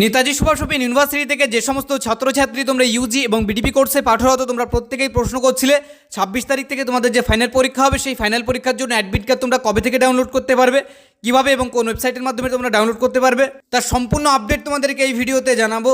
Netaji Subhash open university থেকে যে সমস্ত ছাত্রছাত্রী তোমরা ইউজি এবং বিডিপি কোর্সে পাঠরত তোমরা প্রত্যেকেই প্রশ্ন করছিলে, ছাব্বিশ তারিখ থেকে তোমাদের যে ফাইনাল পরীক্ষা হবে, সেই ফাইনাল পরীক্ষার জন্য অ্যাডমিট কার্ড তোমরা কবে থেকে ডাউনলোড করতে পারবে, কীভাবে এবং কোন ওয়েবসাইটের মাধ্যমে তোমরা ডাউনলোড করতে পারবে, তার সম্পূর্ণ আপডেট তোমাদেরকে এই ভিডিওতে জানাব।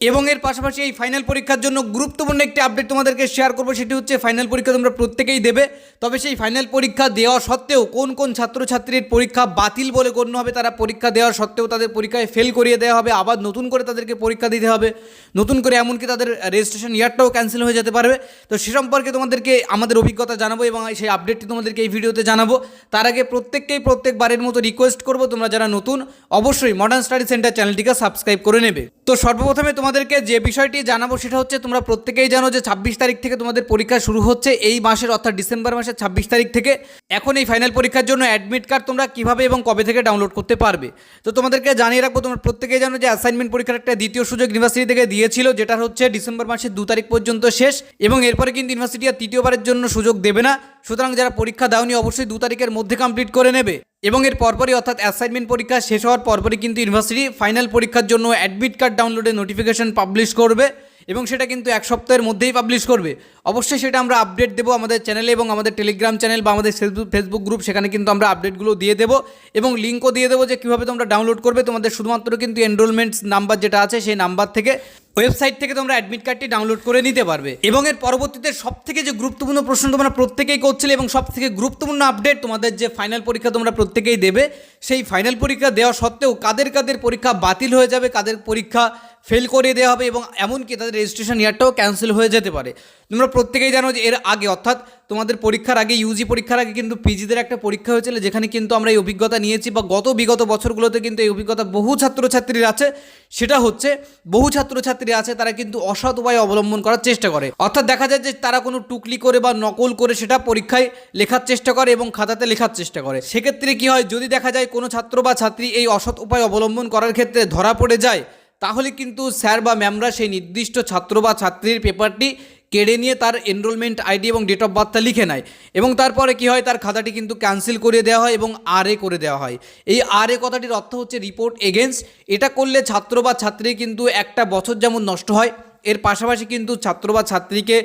এবং এর পাশাপাশি এই ফাইনাল পরীক্ষার জন্য গুরুত্বপূর্ণ একটি আপডেট তোমাদেরকে শেয়ার করব, সেটি হচ্ছে ফাইনাল পরীক্ষা তোমরা প্রত্যেকেই দেবে। তবে সেই ফাইনাল পরীক্ষা দেওয়া সত্ত্বেও কোন কোন ছাত্রছাত্রীর পরীক্ষা বাতিল বলে গণ্য হবে তারা পরীক্ষা দেওয়া সত্ত্বেও তাদের পরীক্ষায় ফেল করিয়ে দেওয়া হবে, আবার নতুন করে তাদেরকে পরীক্ষা দিতে হবে। নতুন করে এমনকি তাদের রেজিস্ট্রেশন ইয়ারটাও ক্যান্সেল হয়ে যেতে পারবে। তো সে সম্পর্কে তোমাদেরকে আমাদের অভিজ্ঞতা জানাব এবং সেই আপডেটটি তোমাদেরকে এই ভিডিওতে জানাব। তার আগে প্রত্যেককেই প্রত্যেকবারের মতো রিকোয়েস্ট করব, তোমরা যারা নতুন, অবশ্যই মডার্ন স্টাডি সেন্টার চ্যানেলটিকে সাবস্ক্রাইব করে নেবে। তো সর্বপ্রথমে তোমাদেরকে যে বিষয়টি জানাব সেটা হচ্ছে তোমরা প্রত্যেকেই জানো যে ছাব্বিশ তারিখ থেকে তোমাদের পরীক্ষা শুরু হচ্ছে এই মাসের, অর্থাৎ ডিসেম্বর মাসের ছাব্বিশ তারিখ থেকে। এখন এই ফাইনাল পরীক্ষার জন্য অ্যাডমিট কার্ড তোমরা কীভাবে এবং কবে থেকে ডাউনলোড করতে পারবে? তো তোমাদেরকে জানিয়ে রাখব, তোমরা প্রত্যেকেই জানো যে অ্যাসাইনমেন্ট পরীক্ষার একটা দ্বিতীয় সুযোগ ইউনিভার্সিটি থেকে দিয়েছিল যেটা হচ্ছে ডিসেম্বর মাসের দু তারিখ পর্যন্ত শেষ এবং এরপরে কিন্তু ইউনিভার্সিটি আর তৃতীয়বারের জন্য সুযোগ দেবে না। সুতরাং যারা পরীক্ষা দাওনি, অবশ্যই দু তারিখের মধ্যে কমপ্লিট করে নেবে। এবং এর পরপরই অর্থাৎ অ্যাসাইনমেন্ট পরীক্ষা শেষ হওয়ার পরপরই কিন্তু ইউনিভার্সিটি ফাইনাল পরীক্ষার জন্য অ্যাডমিট কার্ড ডাউনলোডের নোটিফিকেশন পাবলিশ করবে এবং সেটা কিন্তু এক সপ্তাহের মধ্যেই পাবলিশ করবে। অবশ্যই সেটা আমরা আপডেট দেবো আমাদের চ্যানেলে এবং আমাদের টেলিগ্রাম চ্যানেল বা আমাদের ফেসবুক ফেসবুক গ্রুপ সেখানে কিন্তু আমরা আপডেটগুলো দিয়ে দেবো এবং লিঙ্কও দিয়ে দেবো যে কীভাবে তোমরা ডাউনলোড করবে। তোমাদের শুধুমাত্র কিন্তু এনরোলমেন্ট নাম্বার যেটা আছে সেই নাম্বার থেকে ওয়েবসাইট থেকে তোমরা অ্যাডমিট কার্ডটি ডাউনলোড করে নিতে পারবে। এবং এর পরবর্তীতে সব থেকে যে গুরুত্বপূর্ণ প্রশ্ন তোমরা প্রত্যেকেই করছিলে এবং সব থেকে গুরুত্বপূর্ণ আপডেট তোমাদের যে ফাইনাল পরীক্ষা তোমরা প্রত্যেকেই দেবে, সেই ফাইনাল পরীক্ষা দেওয়া সত্ত্বেও কাদের কাদের পরীক্ষা বাতিল হয়ে যাবে, কাদের পরীক্ষা ফেল করে দেওয়া হবে এবং এমনকি তাদের রেজিস্ট্রেশন ইয়ারটাও ক্যান্সেল হয়ে যেতে পারে। তোমরা প্রত্যেকেই জানো যে এর আগে, অর্থাৎ তোমাদের পরীক্ষার আগে ইউজি পরীক্ষার আগে কিন্তু পিজিদের একটা পরীক্ষা হয়েছিল, যেখানে কিন্তু আমরা এই অভিজ্ঞতা নিয়েছি বা গত বিগত বছরগুলোতে কিন্তু এই অভিজ্ঞতা বহু ছাত্রছাত্রীর আছে। সেটা হচ্ছে, বহু ছাত্রছাত্রী আছে, তারা কিন্তু অসৎ উপায় অবলম্বন করার চেষ্টা করে। অর্থাৎ দেখা যায় যে তারা কোনো টুকলি করে বা নকল করে সেটা পরীক্ষায় লেখার চেষ্টা করে এবং খাতাতে লেখার চেষ্টা করে। সেক্ষেত্রে কি হয়, যদি দেখা যায় কোনো ছাত্র বা ছাত্রী এই অসৎ উপায় অবলম্বন করার ক্ষেত্রে ধরা পড়ে যায়, তাহলে কিন্তু স্যার বা ম্যামরা সেই নির্দিষ্ট ছাত্র বা ছাত্রীর পেপারটি কেড়ে নিয়ে তার এনরোলমেন্ট আইডি এবং ডেট অফ বার্থটা লিখে নেয়। এবং তারপরে কি হয়? তার খাতাটি কিন্তু ক্যান্সেল করে দেওয়া হয় এবং আর এ করে দেওয়া হয়। এই আর এ কথাটির অর্থ হচ্ছে রিপোর্ট এগেনস্ট এটা করলে ছাত্র বা ছাত্রী কিন্তু একটা বছর যেমন নষ্ট হয় এর পাশাপাশি কিন্তু ছাত্র বা ছাত্রীকে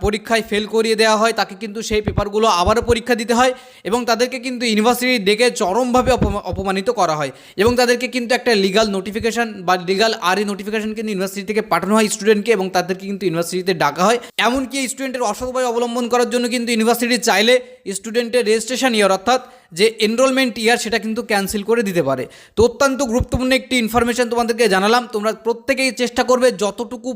পরীক্ষায় ফেল করিয়ে দেওয়া হয়। তাকে কিন্তু সেই পেপারগুলো আবারও পরীক্ষা দিতে হয় এবং তাদেরকে কিন্তু ইউনিভার্সিটি ডেকে চরমভাবে অপমা- অপমানিত করা হয় এবং তাদেরকে কিন্তু একটা লিগাল নোটিফিকেশন বা লিগাল আর এ নোটিফিকেশন কিন্তু ইউনিভার্সিটি থেকে পাঠানো হয় স্টুডেন্টকে এবং তাদেরকে কিন্তু ইউনিভার্সিটিতে ডাকা হয়। এমনকি স্টুডেন্টের অসৎ উপায় অবলম্বন করার জন্য কিন্তু ইউনিভার্সিটি চাইলে স্টুডেন্টের রেজিস্ট্রেশন ইয়ার অর্থাৎ যে এনরোলমেন্ট ইয়ার সেটা কিন্তু ক্যান্সেল করে দিতে পারে। তো অত্যন্ত গুরুত্বপূর্ণ একটি ইনফরমেশন তোমাদেরকে জানালাম। তোমরা প্রত্যেকেই চেষ্টা করবে যতটুকু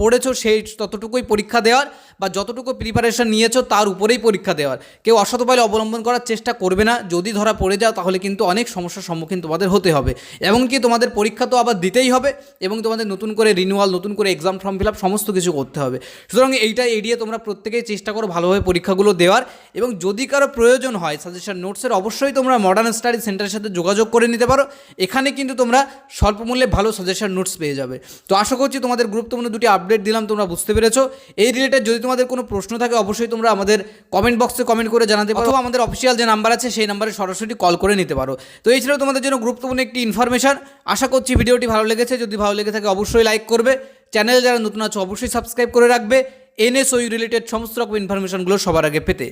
পড়েছো সেই ততটুকুই পরীক্ষা দেওয়ার বা যতটুকু প্রিপারেশন নিয়েছো তার উপরেই পরীক্ষা দেওয়ার। কেউ অসৎ উপায় অবলম্বন করার চেষ্টা করবে না। যদি ধরা পড়ে যাও তাহলে কিন্তু অনেক সমস্যার সম্মুখীন তোমাদের হতে হবে। এমনকি তোমাদের পরীক্ষা তো আবার দিতেই হবে এবং তোমাদের নতুন করে রিনিউয়াল নতুন করে এক্সাম ফর্ম ফিল আপ সমস্ত কিছু করতে হবে। সুতরাং এইটা এড়িয়ে তোমরা প্রত্যেকেই চেষ্টা করো ভালোভাবে পরীক্ষাগুলো দেওয়ার এবং যদি কারও প্রয়োজন হয় সাজেশন নোটসের অবশ্যই তোমরা মডার্ন স্টাডি সেন্টারের সাথে যোগাযোগ করে নিতে পারো। এখানে কিন্তু তোমরা স্বল্প মূল্যে ভালো সাজেশন নোটস পেয়ে যাবে। তো আশা করছি তোমাদের গুরুত্বপূর্ণ দুটি আপডেট দিলাম তোমরা বুঝতে পেরেছ। এই রিলেটেড যদি তোমাদের কোনো প্রশ্ন থাকে অবশ্যই তোমরা আমাদের কমেন্ট বক্সে কমেন্ট করে জানাতে পারো। আমাদের অফিসিয়াল যে নাম্বার আছে সেই নাম্বারে সরাসরি কল করে নিতে পারো। তো এই ছিল তোমাদের জন্য গুরুত্বপূর্ণ একটি ইনফরমেশন আশা করছি ভিডিওটি ভালো লেগেছে। যদি ভালো লেগে থাকে অবশ্যই লাইক করবে। চ্যানেল যারা নতুন আছো অবশ্যই সাবস্ক্রাইব করে রাখবে। এনএসওই রিলেটেড সমস্ত রকম ইনফরমেশনগুলো সবার আগে পেতে।